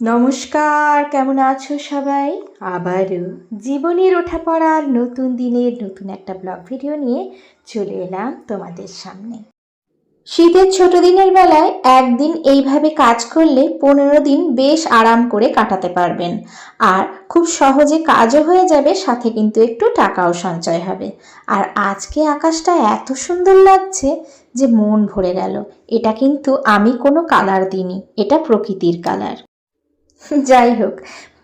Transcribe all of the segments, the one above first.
নমস্কার, কেমন আছো সবাই? আবারও জীবনের ওঠা পড়ার নতুন দিনের নতুন একটা ব্লগ ভিডিও নিয়ে চলে এলাম তোমাদের সামনে। শীতের ছোট দিনের বেলায় একদিন এইভাবে কাজ করলে পনেরো দিন বেশ আরাম করে কাটাতে পারবেন। আর খুব সহজে কাজও হয়ে যাবে, সাথে কিন্তু একটু টাকাও সঞ্চয় হবে। আর আজকে আকাশটা এত সুন্দর লাগছে যে মন ভরে গেল। এটা কিন্তু আমি কোনো কালার দিইনি, এটা প্রকৃতির কালার যাই হোক,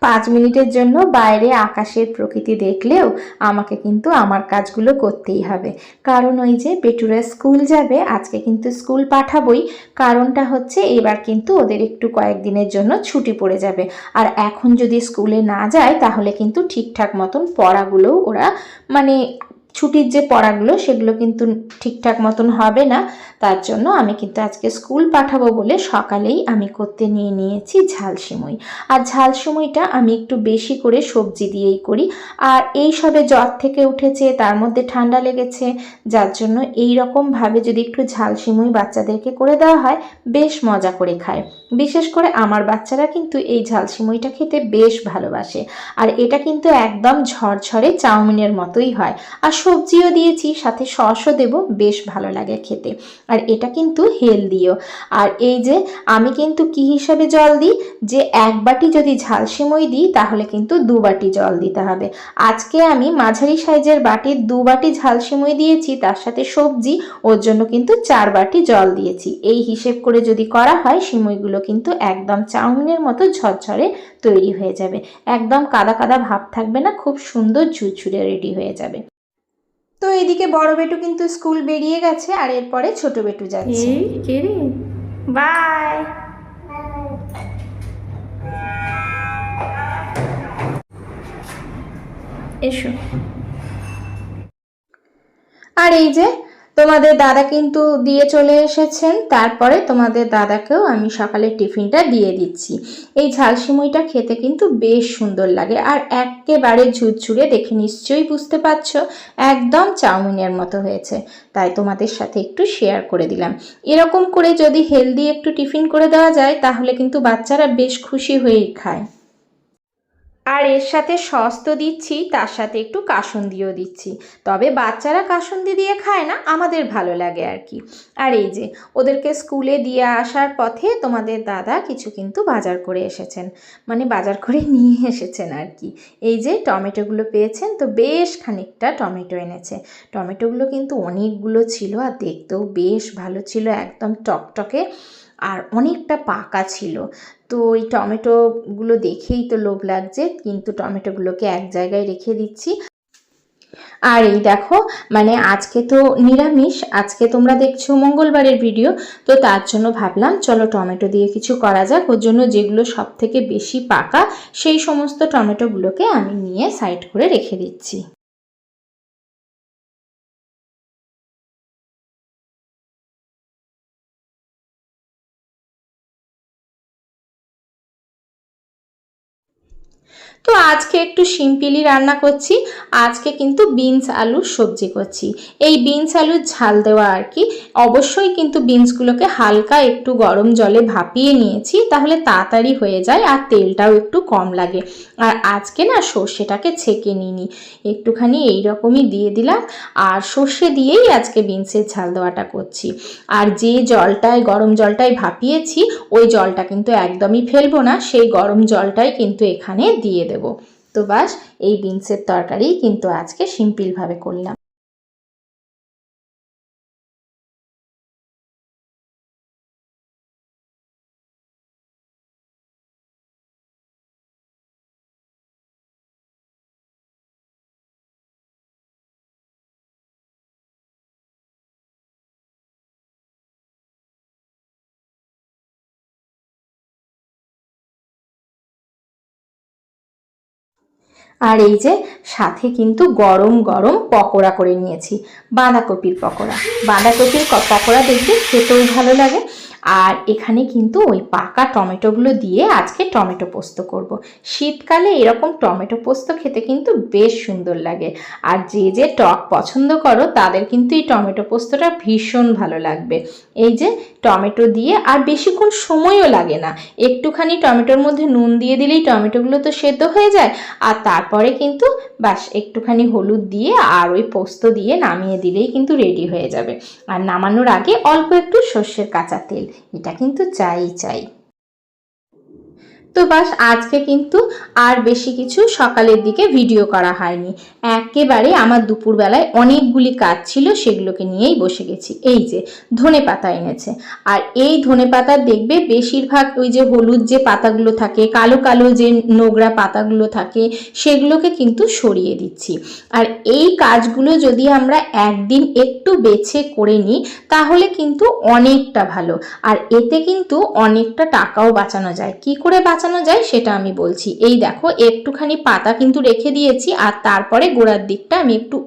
পাঁচ মিনিটের জন্য বাইরে আকাশের প্রকৃতি দেখলেও আমাকে কিন্তু আমার কাজগুলো করতেই হবে। কারণ ওই যে বেটুরা স্কুল যাবে, আজকে কিন্তু স্কুল পাঠাবই। কারণটা হচ্ছে এবার কিন্তু ওদের একটু কয়েকদিনের জন্য ছুটি পড়ে যাবে। আর এখন যদি স্কুলে না যায়, তাহলে কিন্তু ঠিকঠাক মতন পড়াগুলোও ওরা মানে ছুটির যে পড়াগুলো সেগুলো কিন্তু ঠিকঠাক মতন হবে না। তার জন্য আমি কিন্তু আজকে স্কুল পাঠাবো বলে সকালেই আমি করতে নিয়ে নিয়েছি ঝাল সিমুই আর ঝাল সিমুইটা আমি একটু বেশি করে সবজি দিয়েই করি। আর এই সবে জ্বর থেকে উঠেছে, তার মধ্যে ঠান্ডা লেগেছে, যার জন্য এই রকমভাবে যদি একটু ঝাল সিমুই বাচ্চাদেরকে করে দেওয়া হয়, বেশ মজা করে খায়। বিশেষ করে আমার বাচ্চারা কিন্তু এই ঝাল সিমুইটা খেতে বেশ ভালোবাসে। আর এটা কিন্তু একদম ঝরঝরে চাউমিনের মতোই হয়। আর সবজিও দিয়েছি, সাথে সসও দেব, বেশ ভালো লাগে খেতে। আর এটা কিন্তু হেলদিও। আর এই যে আমি কিন্তু কি হিসাবে জল দিই? যে এক বাটি যদি ঝাল সিমই দিই, তাহলে কিন্তু দু বাটি জল দিতে হবে। আজকে আমি মাঝারি সাইজের বাটির দু বাটি ঝাল সিমই দিয়েছি, তার সাথে সবজি, ওর জন্য কিন্তু চার বাটি জল দিয়েছি। এই হিসেব করে যদি করা হয়, সিমইগুলো কিন্তু একদম চাউমিনের মতো ঝরঝরে তৈরি হয়ে যাবে। একদম কাদা কাদা ভাব থাকবে না, খুব সুন্দর ঝুরঝুরে রেডি হয়ে যাবে। তো এদিকে বড় বেটু কিন্তু স্কুল বেরিয়ে গেছে আর এরপরে ছোট বেটু যাচ্ছে। বাই। এসো। আর এই যে তোমাদের দাদা কিন্তু দিয়ে চলে এসেছেন, তারপরে তোমাদের দাদাকেও আমি সকালে টিফিনটা দিয়ে দিচ্ছি। এই ঝাল সিমুইটা খেতে কিন্তু বেশ সুন্দর লাগে আর একেবারে ঝুরঝুরে দেখে নিশ্চয়ই বুঝতে পারছ, একদম চাউমিনের মতো হয়েছে। তাই তোমাদের সাথে একটু শেয়ার করে দিলাম। এরকম করে যদি হেলদি একটু টিফিন করে দেওয়া যায়, তাহলে কিন্তু বাচ্চারা বেশ খুশি হয়েই খায়। আর এর সাথে সস তো দিচ্ছি, তার সাথে একটু কাসুন্দিও দিচ্ছি। তবে বাচ্চারা কাসুন্দি দিয়ে খায় না, আমাদের ভালো লাগে আর কি। আর এই যে, ওদেরকে স্কুলে দিয়ে আসার পথে তোমাদের দাদা কিছু কিন্তু বাজার করে এসেছেন। মানে বাজার করে নিয়ে এসেছেন আর কি। এই যে, টমেটোগুলো পেয়েছেন তো বেশ খানিকটা টমেটো এনেছে। টমেটোগুলো কিন্তু অনেকগুলো ছিল আর দেখতেও বেশ ভালো ছিল, একদম টকটকে। আর অনেকটা পাকা ছিল। তো ওই টমেটোগুলো দেখেই তো লোভ লাগছে, কিন্তু টমেটোগুলোকে এক জায়গায় রেখে দিচ্ছি। আর এই দেখো মানে আজকে তো নিরামিষ, আজকে তোমরা দেখছ মঙ্গলবারের ভিডিও, তো তার জন্য ভাবলাম, চলো টমেটো দিয়ে কিছু করা যাক। ওর জন্য যেগুলো সব থেকে বেশি পাকা, সেই সমস্ত টমেটোগুলোকে আমি নিয়ে সাইড করে রেখে দিচ্ছি। তো আজকে একটু সিম্পিলি রান্না করছি। আজকে কিন্তু বিনস আলুর সবজি করছি। এই বিনস আলুর ঝাল দেওয়া আর কি। অবশ্যই কিন্তু বিনসগুলোকে হালকা একটু গরম জলে ভাপিয়ে নিয়েছি, তাহলে তাড়াতাড়ি হয়ে যায় আর তেলটাও একটু কম লাগে। আর আজকে না সর্ষেটাকে ছেঁকে নিইনি। একটুখানি এই রকমই দিয়ে দিলাম আর সর্ষে দিয়েই আজকে বিনসের ঝাল দেওয়াটা করছি। আর যে জলটায়, গরম জলটায় ভাপিয়েছি, ওই জলটা কিন্তু একদমই ফেলব না। সেই গরম জলটাই কিন্তু এখানে দিয়ে দেবো। তো বাস এই বিনসের তরকারি কিন্তু আজকে সিম্পলভাবে করলাম। আর এই যে সাথে কিন্তু গরম গরম পকোড়া করে নিয়েছি, বাঁধাকপির পকোড়া। বাঁধাকপির পকোড়া দেখবে খেতেও ভালো লাগে। আর এখানে কিন্তু ওই পাকা টমেটোগুলো দিয়ে আজকে টমেটো পোস্ত করব। শীতকালে এরকম টমেটো পোস্ত খেতে কিন্তু বেশ সুন্দর লাগে। আর যে যে টক পছন্দ করো, তাদের কিন্তু এই টমেটো পোস্তটা ভীষণ ভালো লাগবে। এই যে টমেটো দিয়ে আর বেশিক্ষণ সময়ও লাগে না। একটুখানি টমেটোর মধ্যে নুন দিয়ে দিলেই টমেটোগুলো তো সেদ্ধ হয়ে যায়। আর তারপরে কিন্তু বাস একটুখানি হলুদ দিয়ে আর ওই পোস্ত দিয়ে নামিয়ে দিলেই কিন্তু রেডি হয়ে যাবে। আর নামানোর আগে অল্প একটু সর্ষের কাঁচা তেল। এটা কিন্তু চাই চাই। তো বাস আজকে কিন্তু আর বেশি কিছু সকালের দিকে ভিডিও করা হয়নি। একেবারে আমার দুপুরবেলায় অনেকগুলি কাজ ছিল, সেগুলোকে নিয়েই বসে গেছি। এই যে, ধনে পাতা এনেছে। আর এই ধনে পাতা দেখবে বেশিরভাগ ওই যে হলুদ যে পাতাগুলো থাকে, কালো কালো যে নোংরা পাতাগুলো থাকে, সেগুলোকে কিন্তু সরিয়ে দিচ্ছি। আর এই কাজগুলো যদি আমরা একদিন একটু বেছে করে নিই, তাহলে কিন্তু অনেকটা ভালো। আর এতে কিন্তু অনেকটা টাকাও বাঁচানো যায়। কি করে বাঁচানো যায়, সেটা আমি বলছি। এই দেখো, একটুখানি পাতা কিন্তু রেখে দিয়েছি, আর তারপরে গোড়ার দিকটা আমি একটু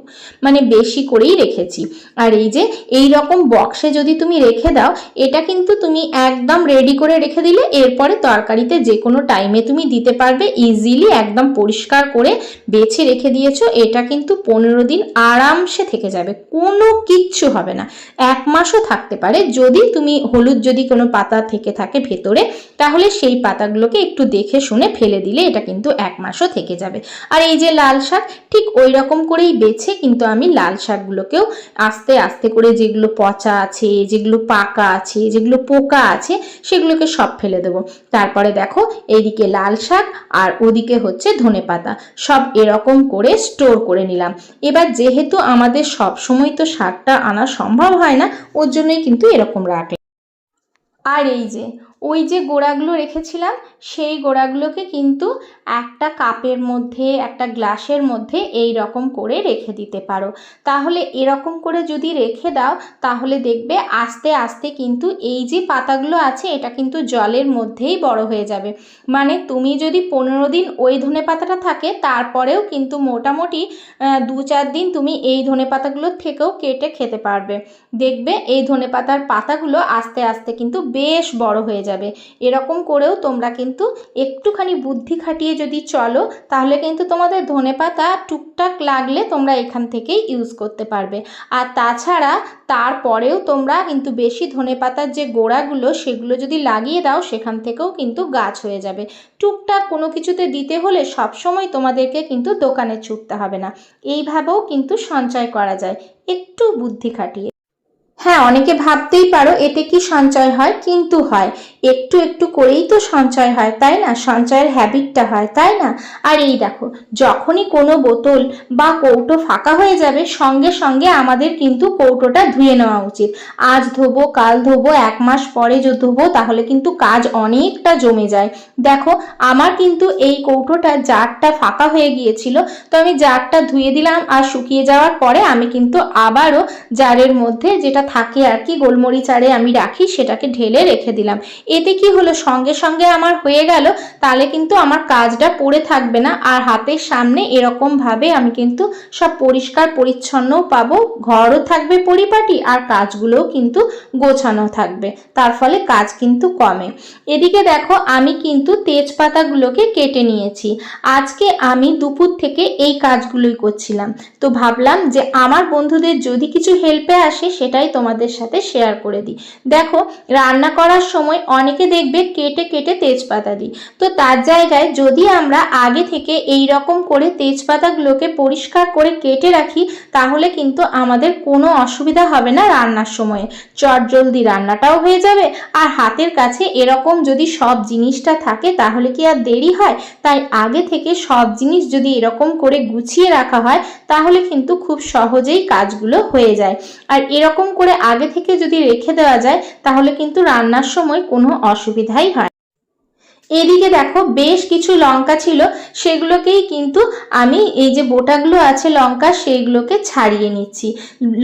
মানে বেশি করেই রেখেছি। আর এই যে, এই রকম বক্সে যদি তুমি রেখে দাও, এটা কিন্তু তুমি একদম রেডি করে রেখে দিলে, এরপরে তরকারিতে যে কোনো টাইমে তুমি দিতে পারবে ইজিলি একদম পরিষ্কার করে বেছে রেখে দিয়েছ, এটা কিন্তু পনেরো দিন আরামসে থেকে যাবে, কোনো কিচ্ছু হবে না। এক মাসও থাকতে পারে, যদি তুমি হলুদ যদি কোনো পাতা থেকে থাকে ভেতরে, তাহলে সেই পাতাগুলোকে একটু দেখে শুনে ফেলে দিলে এটা কিন্তু এক মাসও থেকে যাবে। আর এই যে লাল শাক, ঠিক ওই রকম করেই বেছে কিন্তু আমি লাল শাকগুলোকেও আস্তে আস্তে করে যেগুলো পচা আছে, যেগুলো পাকা আছে, যেগুলো পোকা আছে, সেগুলোকে সব ফেলে দেবো। তারপরে দেখো, এইদিকে লাল শাক আর ওদিকে হচ্ছে ধনে পাতা। সব এরকম করে স্টোর করে নিলাম। এবার যেহেতু আমাদের সব সময় তো শাকটা আনা সম্ভব হয় না, ওর জন্যই কিন্তু এরকম রাখলাম। আর এই যে ওই যে গোড়াগুলো রেখেছিলাম, সেই গোড়াগুলোকে কিন্তু একটা কাপের মধ্যে, একটা গ্লাসের মধ্যে এই রকম করে রেখে দিতে পারো। তাহলে এরকম করে যদি রেখে দাও, তাহলে দেখবে আস্তে আস্তে কিন্তু এই যে পাতাগুলো আছে, এটা কিন্তু জলের মধ্যেই বড় হয়ে যাবে। মানে তুমি যদি পনেরো দিন ওই ধনে পাতাটা থাকে, তারপরেও কিন্তু মোটামুটি দু চার দিন তুমি এই ধনে পাতাগুলোর থেকেও কেটে খেতে পারবে। দেখবে এই ধনে পাতার পাতাগুলো আস্তে আস্তে কিন্তু বেশ বড় হয়ে যাবে। এরকম করেও তোমরা কিন্তু একটুখানি বুদ্ধি খাটিয়ে যদি চলো, তাহলে কিন্তু তোমাদের ধনে পাতা টুকটাক লাগলে তোমরা এখান থেকেই ইউজ করতে পারবে। আর তাছাড়া তারপরেও তোমরা কিন্তু বেশি ধনে পাতার যে গোড়াগুলো, সেগুলো যদি লাগিয়ে দাও, সেখান থেকেও কিন্তু গাছ হয়ে যাবে। টুকটাক কোনো কিছুতে দিতে হলে সবসময় তোমাদেরকে কিন্তু দোকানে ছুটতে হবে না। এইভাবেও কিন্তু সঞ্চয় করা যায়। একটু বুদ্ধি খাটিয়ে। হ্যাঁ অনেকে ভাবতেই পারো এতে কি সঞ্চয় হয়, কিন্তু হয়। একটু একটু করেই তো সঞ্চয় হয়, তাই না? সঞ্চয়ের হ্যাবিটটা হয়, তাই না? আর এই দেখো, যখনই কোনো বোতল বা কৌটো ফাঁকা হয়ে যাবে, সঙ্গে সঙ্গে আমাদের কিন্তু কৌটোটা ধুয়ে নেওয়া উচিত। আজ ধোবো, কাল ধোবো, এক মাস পরে যে ধোবো, তাহলে কিন্তু কাজ অনেকটা জমে যায়। দেখো, আমার কিন্তু এই কৌটোটা জারটা ফাঁকা হয়ে গিয়েছিল, তো আমি জারটা ধুয়ে দিলাম আর শুকিয়ে যাওয়ার পরে আমি কিন্তু আবারও জারের মধ্যে যেটা থাকে আর কি গোলমরিচ আরে আমি রাখি, সেটাকে ঢেলে রেখে দিলাম। এতে কি হলো? সঙ্গে সঙ্গে আমার হয়ে গেল, তাহলে কিন্তু আমার কাজটা পড়ে থাকবে না। আর হাতের সামনে এরকম ভাবে আমি কিন্তু সব পরিষ্কার পরিচ্ছন্নও পাবো। ঘরও থাকবে পরিপাটি আর কাজগুলোও কিন্তু গোছানো থাকবে। তার ফলে কাজ কিন্তু কমে। এদিকে দেখো, আমি কিন্তু তেজপাতাগুলোকে কেটে নিয়েছি। আজকে আমি দুপুর থেকে এই কাজগুলোই করছিলাম। তো ভাবলাম যে আমার বন্ধুদের যদি কিছু হেল্পে আসে, সেটাই তোমাদের সাথে শেয়ার করে দিই। দেখো, রান্না করার সময় অনেকে দেখবে কেটে কেটে তেজপাতা দিই। তো তার জায়গায় যদি আমরা আগে থেকে এই রকম করে তেজপাতাগুলোকে পরিষ্কার করে কেটে রাখি, তাহলে কিন্তু আমাদের কোনো অসুবিধা হবে না রান্নার সময়ে। চটজলদি রান্নাটাও হয়ে যাবে। আর হাতের কাছে এরকম যদি সব জিনিসটা থাকে, তাহলে কি আর দেরি হয়? তাই আগে থেকে সব জিনিস যদি এরকম করে গুছিয়ে রাখা হয়, তাহলে কিন্তু খুব সহজেই কাজগুলো হয়ে যায়। আর এরকম করে আগে থেকে যদি রেখে দেওয়া যায় তাহলে কিন্তু রান্নার সময় কোনো অসুবিধাই হয় এদিকে দেখো বেশ কিছু লঙ্কা ছিল, সেগুলোকেই কিন্তু আমি এই যে বোটাগুলো আছে লঙ্কা, সেইগুলোকে ছাড়িয়ে নিচ্ছি।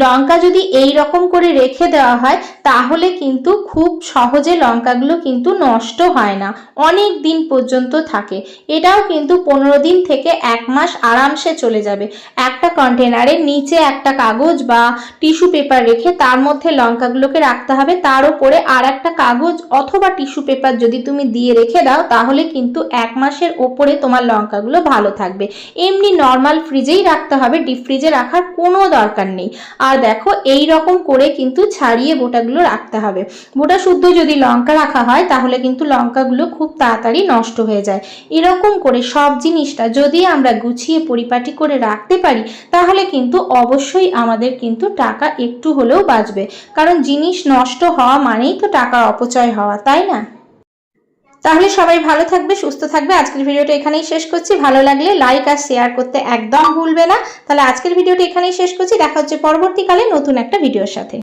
লঙ্কা যদি এই রকম করে রেখে দেওয়া হয়, তাহলে কিন্তু খুব সহজে লঙ্কাগুলো কিন্তু নষ্ট হয় না, অনেক দিন পর্যন্ত থাকে। এটাও কিন্তু পনেরো দিন থেকে এক মাস আরামসে চলে যাবে। একটা কন্টেনারের নিচে একটা কাগজ বা টিস্যু পেপার রেখে তার মধ্যে লঙ্কাগুলোকে রাখতে হবে, তার উপরে আর একটা কাগজ অথবা টিস্যু পেপার যদি তুমি দিয়ে রেখে দাও, তাহলে কিন্তু এক মাসের ওপরে তোমার লঙ্কাগুলো ভালো থাকবে। এমনি নর্মাল ফ্রিজেই রাখতে হবে ডিপ ফ্রিজে রাখার কোনো দরকার নেই। আর দেখো, এই রকম করে কিন্তু ছাড়িয়ে বোটাগুলো রাখতে হবে। বোটা শুদ্ধ যদি লঙ্কা রাখা হয়, তাহলে কিন্তু লঙ্কাগুলো খুব তাড়াতাড়ি নষ্ট হয়ে যায়। এরকম করে সব জিনিসটা যদি আমরা গুছিয়ে পরিপাটি করে রাখতে পারি, তাহলে কিন্তু অবশ্যই আমাদের কিন্তু টাকা একটু হলেও বাঁচবে। কারণ জিনিস নষ্ট হওয়া মানেই তো টাকার অপচয় হওয়া, তাই না? তাহলে সবাই ভালো থাকবে, সুস্থ থাকবে। আজকের ভিডিওটা এখানেই শেষ করছি। ভালো লাগলে লাইক আর শেয়ার করতে একদম ভুলবে না। তাহলে আজকের ভিডিওটা এখানেই শেষ করছি। দেখা হচ্ছে পরবর্তীকালে নতুন একটা ভিডিওর সাথে।